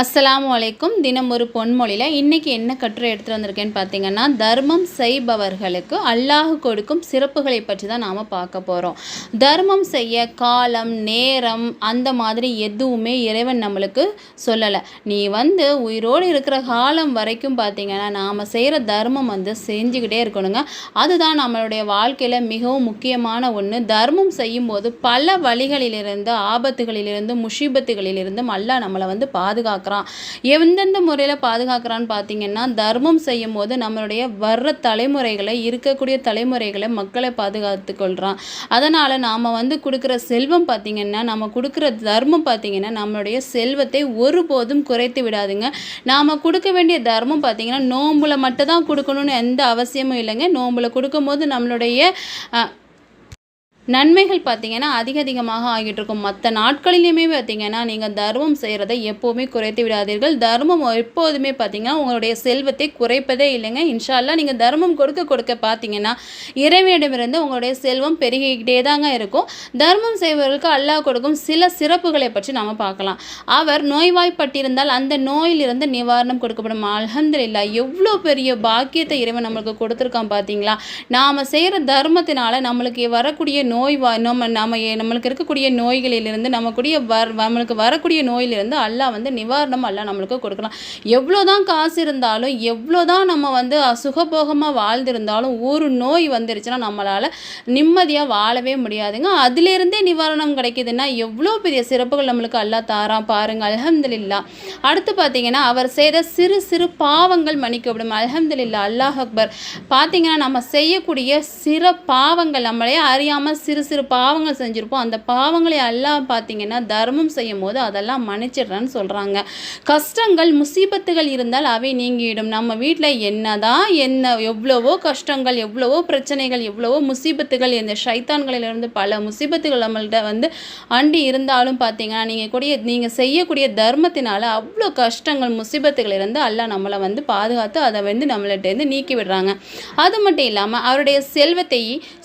அஸ்ஸலாமு அலைக்கும். தினம் ஒரு பொன்மொழியில் இன்றைக்கி என்ன கட்டுரை எடுத்துகிட்டு வந்திருக்கேன்னு பார்த்தீங்கன்னா தர்மம் செய்பவர்களுக்கு அல்லாஹ் கொடுக்கும் சிறப்புகளை பற்றி தான் நாம் பார்க்க போகிறோம் தர்மம் செய்ய காலம் நேரம் அந்த மாதிரி எதுவுமே இறைவன் நம்மளுக்கு சொல்லலை. நீ வந்து உயிரோடு இருக்கிற காலம் வரைக்கும் பார்த்தீங்கன்னா நாம் செய்கிற தர்மம் வந்து செஞ்சுக்கிட்டே இருக்கணுங்க. அதுதான் நம்மளுடைய வாழ்க்கையில் மிகவும் முக்கியமான ஒன்று தர்மம் செய்யும்போது பல வழிகளிலிருந்து ஆபத்துகளிலிருந்து முஷிபத்துகளிலிருந்தும் அல்லாஹ் நம்மளை வந்து பாதுகாக்கிறான். எந்தெந்த முறையில் பாதுகாக்கிறான்னு பார்த்தீங்கன்னா தர்மம் செய்யும் போது நம்மளுடைய வர்ற தலைமுறைகளை இருக்கக்கூடிய தலைமுறைகளை மக்களை பாதுகாத்து கொள்கிறான் அதனால் நாம் வந்து கொடுக்குற செல்வம் பார்த்திங்கன்னா நம்ம கொடுக்குற தர்மம் பார்த்திங்கன்னா நம்மளுடைய செல்வத்தை ஒருபோதும் குறைத்து விடாதுங்க. நாம் கொடுக்க வேண்டிய தர்மம் பார்த்திங்கன்னா நோம்புல மட்டும் தான் கொடுக்கணும்னு எந்த அவசியமும் இல்லைங்க. நோம்புல கொடுக்கும்போது நம்மளுடைய நன்மைகள் பார்த்தீங்கன்னா அதிக அதிகமாக ஆகிட்டு இருக்கும் மற்ற நாட்களிலுமே பார்த்தீங்கன்னா நீங்கள் தர்மம் செய்கிறதை எப்போவுமே குறைத்து விடாதீர்கள். தர்மம் எப்போதுமே பார்த்திங்கன்னா உங்களுடைய செல்வத்தை குறைப்பதே இல்லைங்க. இன்ஷால்லா நீங்கள் தர்மம் கொடுக்க கொடுக்க பார்த்தீங்கன்னா இறைவனிடமிருந்து உங்களுடைய செல்வம் பெருகிக்கிட்டே தாங்க இருக்கும். தர்மம் செய்பவர்களுக்கு அல்லாஹ் கொடுக்கும் சில சிறப்புகளை பற்றி நாம் பார்க்கலாம். அவர் நோய்வாய்ப்பட்டிருந்தால் அந்த நோயிலிருந்து நிவாரணம் கொடுக்கப்படும். அல்ஹம்துலில்லா எவ்வளோ பெரிய பாக்கியத்தை இறைவன் நம்மளுக்கு கொடுத்துருக்கான் பார்த்தீங்களா? நாம் செய்கிற தர்மத்தினால நம்மளுக்கு வரக்கூடிய நோய் நோய் வா நம்ம நம்ம நம்மளுக்கு இருக்கக்கூடிய நோய்களிலிருந்து நமக்குடைய வர் நம்மளுக்கு வரக்கூடிய நோயிலிருந்து அல்லாஹ் வந்து நிவாரணம் அல்லாஹ் நம்மளுக்கு கொடுக்கலாம். எவ்வளோ தான் காசு இருந்தாலும் எவ்வளோ தான் நம்ம வந்து சுகபோகமாக வாழ்ந்திருந்தாலும் ஒரு நோய் வந்துருச்சுன்னா நம்மளால் நிம்மதியாக வாழவே முடியாதுங்க. அதிலிருந்தே நிவாரணம் கிடைக்குதுன்னா எவ்வளோ பெரிய சிறப்புகள் நம்மளுக்கு அல்லாஹ் தாரான் பாருங்கள் அல்ஹம்துலில்லா. அடுத்து பார்த்தீங்கன்னா அவர் செய்த சிறு சிறு பாவங்கள் மன்னிக்கப்படும். அல்ஹம்துலில்லா அல்லாஹ் அக்பர். பார்த்தீங்கன்னா நம்ம செய்யக்கூடிய சிற பாவங்கள் நம்மளே அறியாமல் சிறு சிறு பாவங்கள் செஞ்சுருப்போம். அந்த பாவங்களை எல்லாம் பார்த்தீங்கன்னா தர்மம் செய்யும் போது அதெல்லாம் மன்னிச்சிடுறேன்னு சொல்கிறாங்க கஷ்டங்கள் முசீபத்துகள் இருந்தால் அவை நீங்கிடும் நம்ம வீட்டில் என்னதான் என்ன எவ்வளவோ கஷ்டங்கள் எவ்வளவோ பிரச்சனைகள் எவ்வளவோ முசீபத்துகள் இந்த சைத்தான்களிலிருந்து பல முசீபத்துகள் நம்மள்கிட்ட வந்து அண்டி இருந்தாலும் பார்த்தீங்கன்னா நீங்கள் கூடிய நீங்கள் செய்யக்கூடிய தர்மத்தினால அவ்வளோ கஷ்டங்கள் முசீபத்துகள் இருந்து எல்லாம் நம்மளை வந்து பாதுகாத்து அதை வந்து நம்மள்கிட்டேருந்து நீக்கி விடுறாங்க அது மட்டும் இல்லாமல் அவருடைய செல்வத்தை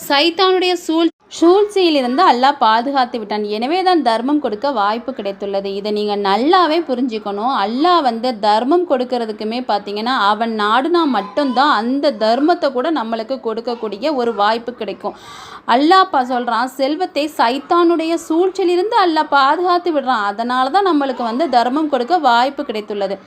சைத்தானுடைய சூழ் சூழ்ச்சியிலிருந்து அல்லாஹ் பாதுகாத்து விட்டான். எனவே தான் தர்மம் கொடுக்க வாய்ப்பு கிடைத்துள்ளது. இதை நீங்கள் நல்லாவே புரிஞ்சுக்கணும். அல்லாஹ் வந்து தர்மம் கொடுக்கறதுக்குமே பார்த்தீங்கன்னா அவன் நாடுனா மட்டும்தான் அந்த தர்மத்தை கூட நம்மளுக்கு கொடுக்கக்கூடிய ஒரு வாய்ப்பு கிடைக்கும். அல்லாப்பா சொல்கிறான் செல்வத்தை சைத்தானுடைய சூழ்ச்சியிலிருந்து அல்லாஹ் பாதுகாத்து விடுறான். அதனால தான் நம்மளுக்கு வந்து தர்மம் கொடுக்க வாய்ப்பு கிடைத்துள்ளது.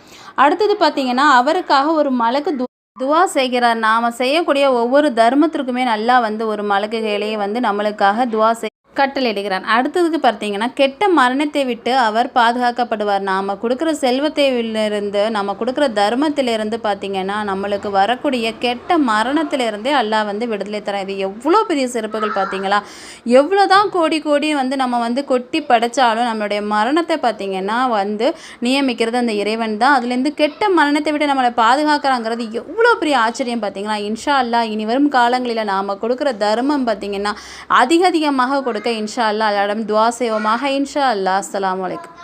அடுத்தது பார்த்தீங்கன்னா அவருக்காக ஒரு மலக்கு துவா செய்கிறார். நாம் செய்யக்கூடிய ஒவ்வொரு தர்மத்திற்குமே நல்லா வந்து ஒரு மலக்குகளையே வந்து நம்மளுக்காக துவா செய் கட்டளையிடுகிறான். அடுத்ததுக்கு பார்த்தீங்கன்னா கெட்ட மரணத்தை விட்டு அவர் பாதுகாக்கப்படுவார். நாம் கொடுக்குற செல்வத்திலிருந்து நம்ம கொடுக்குற தர்மத்திலிருந்து பார்த்தீங்கன்னா நம்மளுக்கு வரக்கூடிய கெட்ட மரணத்திலிருந்தே அல்லாஹ் வந்து விடுதலை தரான். இது எவ்வளோ பெரிய சிறப்புகள் பார்த்தீங்களா? எவ்வளோ தான் கோடி கோடி வந்து நம்ம வந்து கொட்டி படைச்சாலும் நம்மளுடைய மரணத்தை பார்த்தீங்கன்னா வந்து நியமிக்கிறது அந்த இறைவன் தான். அதுலேருந்து கெட்ட மரணத்தை விட்டு நம்மளை பாதுகாக்கிறாங்கிறது எவ்வளோ பெரிய ஆச்சரியம் பார்த்தீங்களா? இன்ஷா அல்லாஹ் இனி வரும் காலங்களில் நாம் கொடுக்குற தர்மம் பார்த்தீங்கன்னா அதிக அதிகமாக கொடுக்க இன்ஷா அல்லா எல்லாரும் துவா செய்வோமாக இன்ஷா அல்லா அஸ்லாம் வலைக்கம்